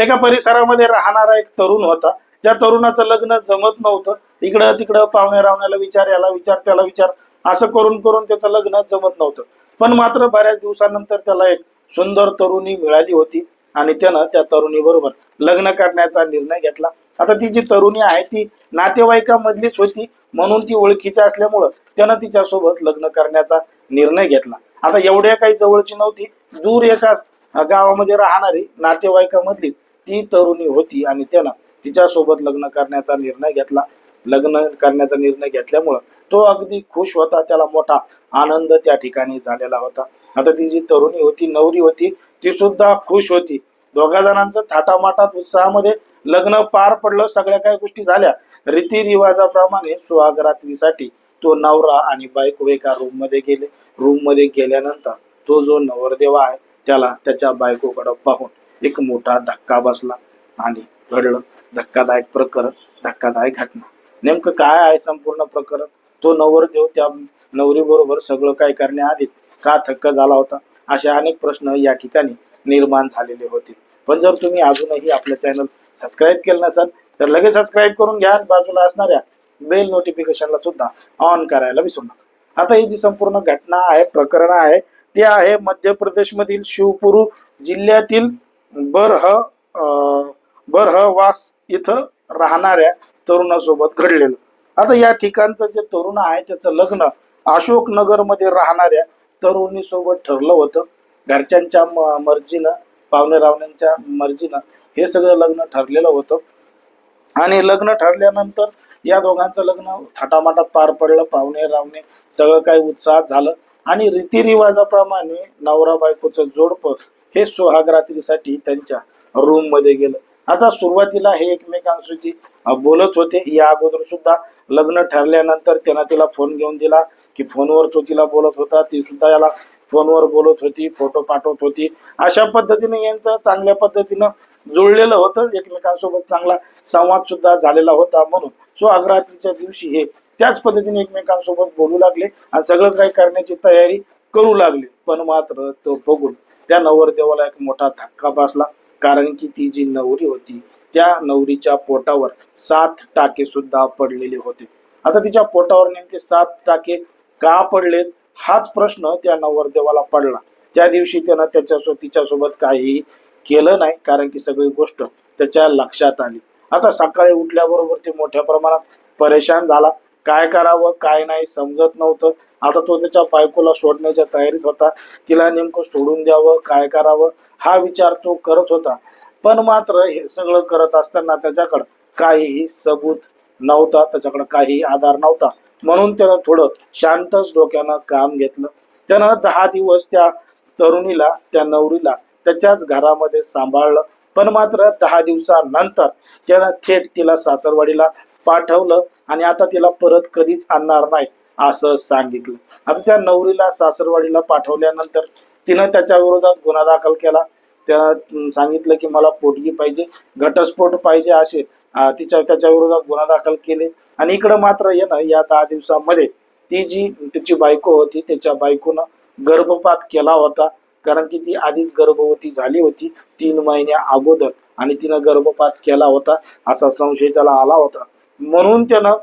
एका परिसरामध्ये राहणारा एक तरुण होता. त्या तरुणाचं लग्न जमत नव्हतं. इकडं तिकडं पाहुणे रावण्याला विचार याला विचार त्याला विचार. असं करून करून त्याचं लग्न जमत नव्हतं. पण मात्र बऱ्याच दिवसानंतर त्याला एक सुंदर तरुणी मिळाली होती आणि त्यानं त्या तरुणी बरोबर लग्न करण्याचा निर्णय घेतला. आता ती जी तरुणी आहे ती नातेवाईकामधलीच होती म्हणून ती ओळखीची असल्यामुळं त्यानं तिच्यासोबत लग्न करण्याचा निर्णय घेतला. आता एवढ्या काही जवळची नव्हती. दूर एका गावामध्ये राहणारी नातेवाईकामधलीच ती तरुणी होती आणि त्यानं तिच्यासोबत लग्न करण्याचा निर्णय घेतला. लग्न करण्याचा निर्णय घेतल्यामुळं तो अगदी खुश होता. त्याला मोठा आनंद त्या ठिकाणी झालेला होता. आता ती जी तरुणी होती नवरी होती ती सुद्धा खुश होती. दोघा जणांचं थाटामाटात उत्साहामध्ये लग्न पार पडलं. सगळ्या काही गोष्टी झाल्या. रीतिरिवाजाप्रमाणे सुहागरात्रीसाठी तो नवरा आणि बायको एका रूममध्ये गेले. रूममध्ये गेल्यानंतर तो जो नवरदेवा आहे त्याला त्याच्या बायकोकडं पाहून एक मोठा धक्का बसला आणि घडलं धक्कादायक प्रकरण धक्कादायक घटना. नेमकं काय आहे संपूर्ण प्रकरण? तो नवरदेव त्या नवरी बरोबर सगळं काय करण्याआधी का थक्क झाला होता? असे अनेक प्रश्न या ठिकाणी निर्माण झालेले होते. पण जर तुम्ही अजूनही आपलं चॅनल सबस्क्राईब केलं नसाल तर लगेच सबस्क्राईब करून घ्या बाजूला असणाऱ्या बेल नोटिफिकेशनला सुद्धा ऑन करायला विसरू नका. आता ही जी संपूर्ण घटना आहे प्रकरण आहे ते आहे मध्य प्रदेशमधील शिवपुरू जिल्ह्यातील बरह बरह वास इथं राहणाऱ्या तरुणासोबत घडलेलं. आता या ठिकाणचं जे तरुण आहे त्याचं लग्न अशोकनगरमध्ये राहणाऱ्या तरुणीसोबत ठरलं होतं. घरच्यांच्या म- मर्जीनं पाहुणे रावण्यांच्या मर्जीनं हे सगळं लग्न ठरलेलं होतं. आणि लग्न ठरल्यानंतर या दोघांचं लग्न थाटामाटात पार पडलं. पाहुणे रावणे सगळं काही उत्साहात झालं. आणि रीतिरिवाजाप्रमाणे नवरा बायकोचं जोडपं हे सुहागरात्रीसाठी त्यांच्या रूममध्ये गेलं. आता सुरुवातीला हे एकमेकांशी बोलत होते. या अगोदर सुद्धा लग्न ठरल्यानंतर त्यांना तिला फोन घेऊन दिला की फोनवर तो तिला बोलत होता. ती सुद्धा याला फोनवर बोलत होती फोटो पाठवत होती. अशा पद्धतीने यांचं चांगल्या पद्धतीनं जुळलेलं होतं. एकमेकांसोबत चांगला संवाद सुद्धा झालेला होता म्हणून. सुहागरात्रीच्या दिवशी हे त्याच पद्धतीने एकमेकांसोबत बोलू लागले आणि सगळं काही करण्याची तयारी करू लागले. पण मात्र तो बघून त्या नवरदेवाला एक मोठा धक्का बसला. कारण की ती जी नवरी होती त्या नवरीच्या पोटावर सात टाके सुद्धा पडलेले होते. आता तिच्या पोटावर नेमके सात टाके का पडलेत? हाच प्रश्न त्या नवरदेवाला पडला. त्या दिवशी त्यानं त्याच्या तिच्यासोबत काही केलं नाही कारण की सगळी गोष्ट त्याच्या लक्षात आली. आता सकाळी उठल्याबरोबर ते मोठ्या प्रमाणात परेशान झाला. काय करावं काय नाही समजत नव्हतं. आता तो त्याच्या बायकोला सोडण्याच्या तयारीत होता. तिला नेमकं सोडून द्यावं काय करावं हा विचार तो करत होता. पण मात्र हे सगळं करत असताना त्याच्याकडं काहीही सबूत नव्हता त्याच्याकडं काहीही आधार नव्हता. म्हणून त्यानं थोडं शांतच डोक्यानं काम घेतलं. त्यानं दहा दिवस त्या तरुणीला त्या नवरीला त्याच्याच घरामध्ये सांभाळलं. पण मात्र दहा दिवसानंतर त्यानं थेट तिला सासरवाडीला पाठवलं आणि आता तिला परत कधीच आणणार नाही. असं सांगितलं. आता त्या नवरीला सासरवाडीला पाठवल्यानंतर तिनं त्याच्या विरोधात गुन्हा दाखल केला. त्या सांगितलं की मला पोटगी पाहिजे घटस्फोट पाहिजे असे तिच्या त्याच्या विरोधात गुन्हा दाखल केले. आणि इकडं मात्र ये ना या दहा दिवसामध्ये ती जी तिची बायको होती त्याच्या बायकोनं गर्भपात केला होता. कारण की ती आधीच गर्भवती झाली होती तीन महिन्या अगोदर. आणि तिनं गर्भपात केला होता असा संशय त्याला आला होता. म्हणून त्यानं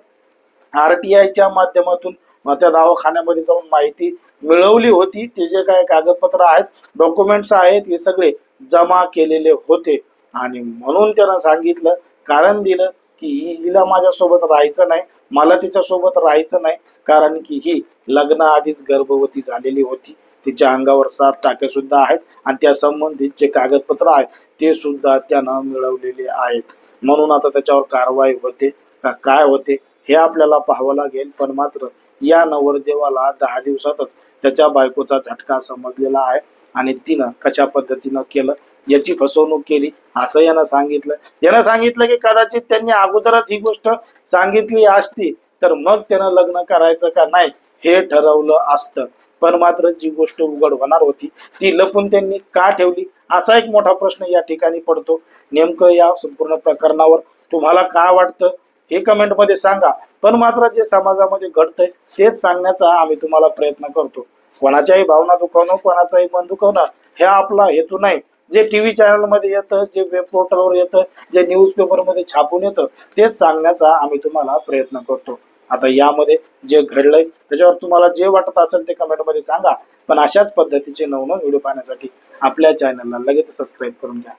आर टी आयच्या माध्यमातून मग त्या दवाखान्यामध्ये जाऊन माहिती मिळवली होती. ते जे काय कागदपत्र आहेत डॉक्युमेंट्स आहेत हे सगळे जमा केलेले होते. आणि म्हणून त्यानं सांगितलं कारण दिलं की ही हिला माझ्यासोबत राहायचं नाही मला तिच्यासोबत राहायचं नाही कारण की ही लग्नाआधीच गर्भवती झालेली होती. तिच्या अंगावर सात टाके सुद्धा आहेत आणि त्या संबंधित जे कागदपत्र आहेत ते सुद्धा त्यानं मिळवलेले आहेत. म्हणून आता त्याच्यावर कारवाई होते का काय होते हे आपल्याला पाहावं लागेल. पण मात्र या नवरदेवाला दहा दिवसातच त्याच्या बायकोचा झटका समजलेला आहे आणि तिनं कशा पद्धतीनं केलं याची फसवणूक केली असं यानं सांगितलं. यानं सांगितलं की कदाचित त्यांनी अगोदरच ही गोष्ट सांगितली असती तर मग त्यानं लग्न करायचं का नाही हे ठरवलं असतं. पण मात्र जी गोष्ट उघड होणार होती ती लपून त्यांनी का ठेवली? असा एक मोठा प्रश्न या ठिकाणी पडतो. नेमकं या संपूर्ण प्रकरणावर तुम्हाला काय वाटतं? हे कमेंटमध्ये सांगा. पण मात्र जे समाजामध्ये घडतंय तेच सांगण्याचा आम्ही तुम्हाला प्रयत्न करतो. कोणाच्याही भावना दुखवणं कोणाचाही मन दुखवणं हे आपला हेतू नाही. जे टीव्ही व्ही मध्ये येतं जे वेब पोर्टलवर येतं जे न्यूज पेपरमध्ये छापून येतं तेच सांगण्याचा आम्ही तुम्हाला प्रयत्न करतो. आता यामध्ये जे घडलंय त्याच्यावर तुम्हाला जे वाटत असेल ते कमेंटमध्ये सांगा. पण अशाच पद्धतीचे नवनवीन व्हिडिओ पाहण्यासाठी आपल्या चॅनलला लगेच सबस्क्राईब करून घ्या.